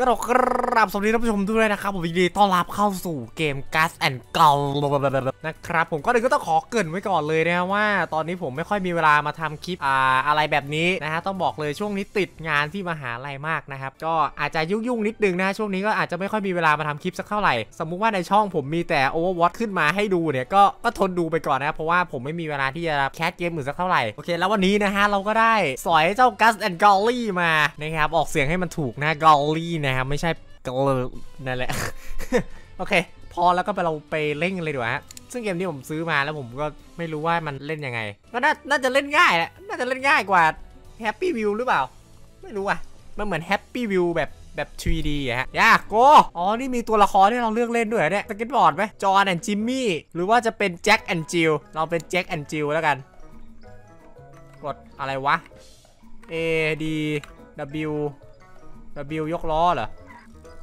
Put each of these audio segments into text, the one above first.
ก็ต้องกราบสวัสดีท่านผู้ชมด้วยนนะครับผมยินดีต้อนรับเข้าสู่เกม Gas and g o l นะครับผมก็เลยก็ต้องขอเกรินไว้ก่อนเลยนะว่า ตอนนี้ผมไม่ค่อยมีเวลามาทำคลิปอ่าอะไรแบบนี้นะฮะต้องบอกเลยช่วงนี้ติดงานที่มหาลัยมากนะครับก็อาจจะยุ่งๆนิดนึงนะช่วงนี้ก็อาจจะไม่ค่อยมีเวลามาทำคลิปสักเท่าไหร่ สมมุติว่าในช่องผมมีแต่ Overwatch ขึ้นมาให้ดูเนี่ยก็ก็ทนดูไปก่อนนะเพราะว่าผมไม่มีเวลาที่จะแคสเกมอื่นสักเท่าไหร่โอเคแล้ววันนี้นะฮะเราก็ได้สอยเจ้า Gas and g o l มานะครับออกเสียงให้มันถูกนะ g o l นะครับ ไม่ใช่กลนั่นแหละ โอเค พอแล้วก็ไปเราไปเล่นเลยดีกว่าฮะซึ่งเกมที่ผมซื้อมาแล้วผมก็ไม่รู้ว่ามันเล่นยังไง ก็น่าจะเล่นง่ายแหละ น่าจะเล่นง่ายกว่า Happy View หรือเปล่า ไม่รู้อะ มันเหมือน Happy View แบบแบบ 3D อะฮะยากโก อ๋อ นี่มีตัวละครที่เราเลือกเล่นด้วยเหรอเนี่ย สเก็ตบอร์ดไหมจอห์นแอนจิมมี่ หรือว่าจะเป็นแจ็คแอนจิลเราเป็นแจ็คแอนจิลแล้วกัน กดอะไรวะ A D W W ยกล้อเหรอ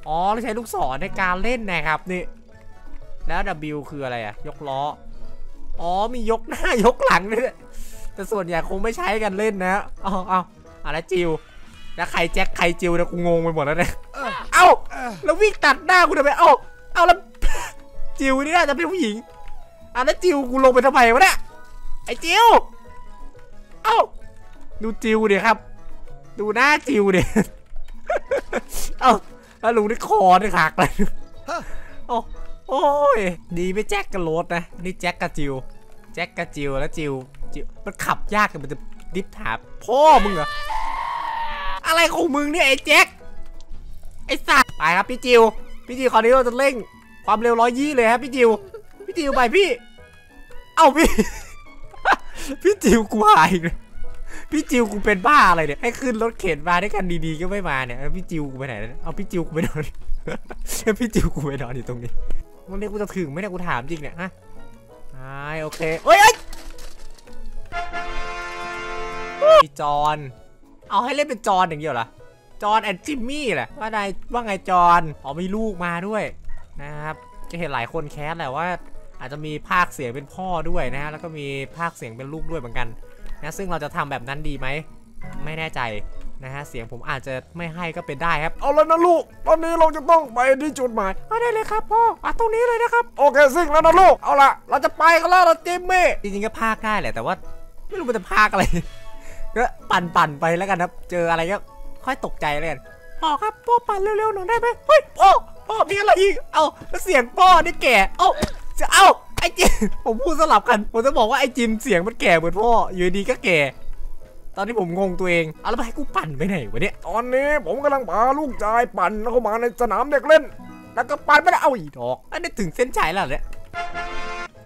อ๋อเราใช้ลูกศรในการเล่นนะครับนี่ แล้ว W คืออะไรอะยกล้อ อ๋อมียกหน้ายกหลังด้วยแต่ส่วนใหญ่คงไม่ใช้กันเล่นนะเอาเอาอะไรจิวแล้วใครแจ็คใครจิวเนี่ยกูงงไปหมดแล้วเนี่ยเอ้าแล้ววิ่งตัดหน้ากูทำไมเอ้าเอาแล้วจิวนี่น่าจะเป็นผู้หญิงอะแล้วจิวกูลงไปทำไมวะเนี่ยไอ้จิวเอ้าดูจิวเดี๋ยครับ ดูหน้าจิวเดี๋ย เอ้าแล้วลุงนี่คอนี่ขากเลยโอ้โอ้ยดีไม่แจ็คกับโรถนะ นี่แจ็คกับจิว แจ็คกับจิวแล้วจิวจิวมันขับยากกันมันจะดิฟถาพ่อมึงเหรออะไรของมึงเนี่ยไอ้แจ็คไอ้สัตว์ไปครับพี่จิว พี่จิวคราวนี้เราจะเร่ง ความเร็วร้อยยี่เลยครับพี่จิว พี่จิวไปพี่ เอ้าพี่ พี่จิวกูหายอีกเลย พี่จิวกูเป็นบ้าอะไรเนี่ย ให้ขึ้นรถเข็นมาด้วยกันดีๆก็ไม่มาเนี่ยพี่จิวกูไปไหนแล้วเอาพี่จิวกูไปนอนพี่จิวกูไปนอนอยู่ตรงนี้วันนี้กูจะถึงไหมเนี่ยกูถามจริงเนี่ยฮะไอ้โอเคเอ้ยเอ้ยพี่จอนเอาให้เล่นเป็นจอนอย่างเดียวเหรอจอนแอนจิมมี่แหละว่าไงว่าไงจอนอ๋อมีลูกมาด้วยนะครับจะเห็นหลายคนแคสแหละว่า อาจจะมีภาคเสียงเป็นพ่อด้วยนะฮะแล้วก็มีภาคเสียงเป็นลูกด้วยเหมือนกัน นะซึ่งเราจะทำแบบนั้นดีไหม ไม่แน่ใจนะฮะเสียงผมอาจจะไม่ให้ก็เป็นได้ครับ เอาแล้วนะลูก ตอนนี้เราจะต้องไปที่จุดหมายมาได้เลยครับพ่ออะตรงนี้เลยนะครับ โอเคซิ่งแล้วนะลูก เอาละเราจะไปกันแล้วนะจิมมี่จริงๆก็พากได้แหละแต่ว่าไม่รู้มันจะพากอะไรก็ปั่นปั่นๆไปแล้วกันครับ เจออะไรก็ค่อยตกใจแล้วกันพ่อครับพ่อปั่นเร็วๆหน่อยได้ไหมเฮ้ยพ่อพ่อมีอะไรอีก เอาแล้วเสียงพ่อนี่แก่ เอ้าจะเอ้า ไอ้จิมผมพูดสลับกันผมจะบอกว่าไอ้จิมเสียงมันแก่เหมือนพ่ออยู่ดีๆก็แก่ ตอนนี้ผมงงตัวเองเอาแล้วไปให้กูปั่นไปไหนวะเนี่ยตอนนี้ผมกำลังพาลูกชายปั่นเข้ามาในสนามเด็กเล่น แล้วก็ปั่นไม่ได้เอาอีกดอกอันนี้ถึงเส้นชัยแล้วเหรอเนี่ย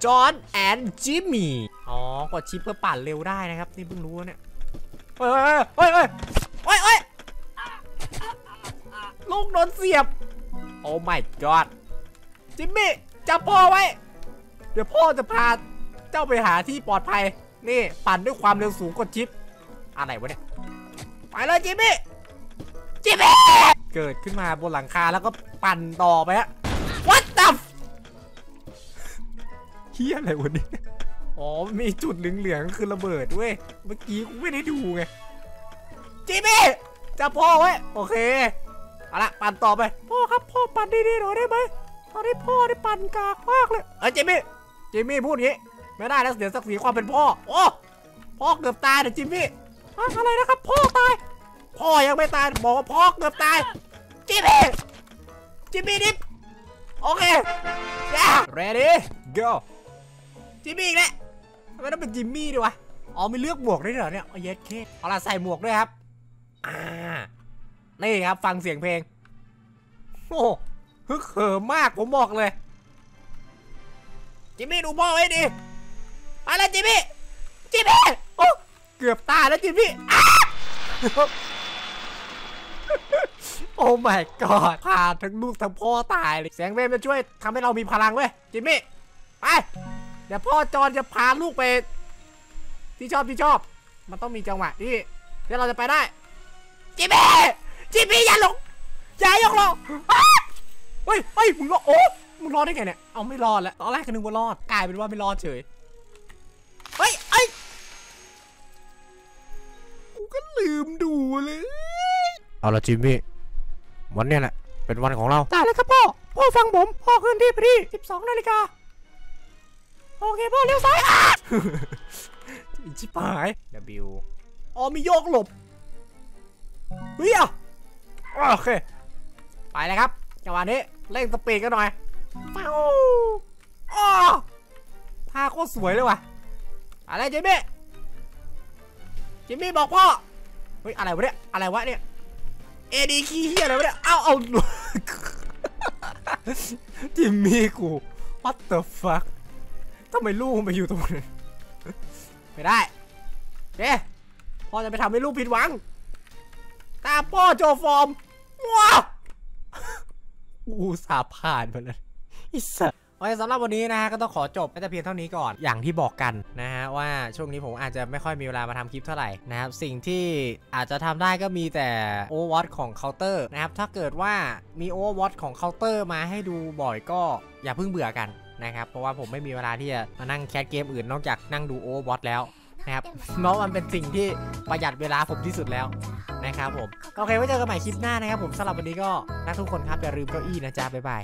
จอห์นแอนด์จิมมี่อ๋อกดชิปเพื่อปั่นเร็วได้นะครับนี่เพิ่งรู้เนี่ยเฮ้ยเฮ้ยเฮ้ยเฮ้ยเฮ้ยลูกโดนเสียบ โอ้ my god จิมมี่จับพ่อไว้ เดี๋ยวพ่อจะพาเจ้าไปหาที่ปลอดภัย นี่ ปั่นด้วยความเร็วสูงกดชิปอะไรวะเนี่ย ไปเลยจิมมี่ จิมมี่ เกิดขึ้นมาบนหลังคาแล้วก็ปั่นต่อไปฮะ What the เฮียอะไรวะเนี่ย อ๋อ มีจุดเหลืองๆคือระเบิดเว้ย เมื่อกี้กูไม่ได้ดูไง จิมมี่จับพ่อไว้โอเคเอาละปั่นต่อไป พ่อครับพ่อปั่นดีๆหน่อยได้ไหมตอนนี้พ่อได้ปั่นกากมากเลย เอ้ยจิมมี่ จิมมี่พูดงี้ ไม่ได้แล้วเสียศักดิ์ศรีความเป็นพ่อ โอ้พ่อเกือบตายเดี๋ยวจิมมี่อะไรนะครับ พ่อตาย พ่อยังไม่ตายบอกว่าพ่อเกือบตาย จิมมี่จิมมี่ดิฟโอเคย่า ready go จิมมี่อีกแล้วทำไมต้องเป็นจิมมี่ด้วยวะอ๋อมีเลือกหมวกด้วยเหรอเนี่ยเอเย็ดเคเอาละใส่หมวกด้วยครับอ่านี่ครับฟังเสียงเพลงโอ้ฮึกเหิมมากผมบอกเลย จิมมี่ดูพ่อไว้ดิมาแล้วจิมมี่จิมมี่โอ้เกือบตายแล้วจิมมี่อ้าโอ้ my god พาทั้งลูกทั้งพ่อตายเลยเสียงเวฟจะช่วยทำให้เรามีพลังเว้ยจิมมี่ไปเดี๋ยวพ่อจอนจะพาลูกไป ที่ชอบที่ชอบ มันต้องมีจังหวะที่ที่เราจะไปได้จิมมี่จิมมี่อย่าลงอย่ายกลงอ้าเฮ้ยเฮ้ยมึงรอดโอ้ มึงรอดได้ไงเนี่ย เอาไม่รอดแล้ว ตอนแรกก็นึกว่ารอด กลายเป็นว่าไม่รอดเฉย เฮ้ยเอ้ยกูก็ลืมดูเลย เอาละจิมมี่ วันเนี้ยแหละ เป็นวันของเราได้เลยครับพ่อ พ่อฟังผม พ่อขึ้นที่พอดี12นาฬิกา โอเคพ่อเลี้ยวซ้ายอะ ชิบหาย W อ๋อมีโยกหลบ เฮ้ยอะโอเค ไปเลยครับจังหวะนี้เร่งสปีดกันหน่อย ฟ้าวอ้อท่าโคตรสวยเลยว่ะ อะไรเจมี่เจมี่บอกพ่อ เฮ้ย อะไรวะเนี่ย อะไรวะเนี่ย เอดีขี้เฮียอะไรวะเนี่ย เอาเอาจิมมี่กู what the fuck ทำไมลูกมันไปอยู่ตรงนั้นไม่ได้เจ๊พ่อจะไปทำให้ลูกผิดหวัง ตาพ่อโจฟอร์มว้าว อูสาผ่านมาแล้ วอิสระโอเคสำหรับวันนี้นะฮะก็ต้องขอจบแต่เพียงเท่านี้ก่อนอย่างที่บอกกันนะฮะว่าช่วงนี้ผมอาจจะไม่ค่อยมีเวลามาทำคลิปเท่าไหร่นะครับสิ่งที่อาจจะทำได้ก็มีแต่ Overwatch ของเคาน์เตอร์นะครับถ้าเกิดว่ามี Overwatch ของเคาน์เตอร์มาให้ดูบ่อยก็อย่าเพิ่งเบื่อกันนะครับเพราะว่าผมไม่มีเวลาที่จะมานั่งแคสเกมอื่นนอกจากนั่งดู Overwatch แล้วนะครับเพราะมันเป็นสิ่งที่ประหยัดเวลาผมที่สุดแล้วนะครับผมโอเคไว้เจอกันใหม่คลิปหน้านะครับผมสำหรับวันนี้ก็รักทุกคนครับอย่าลืมเก้าอี้นะจ๊ะบ๊ายบาย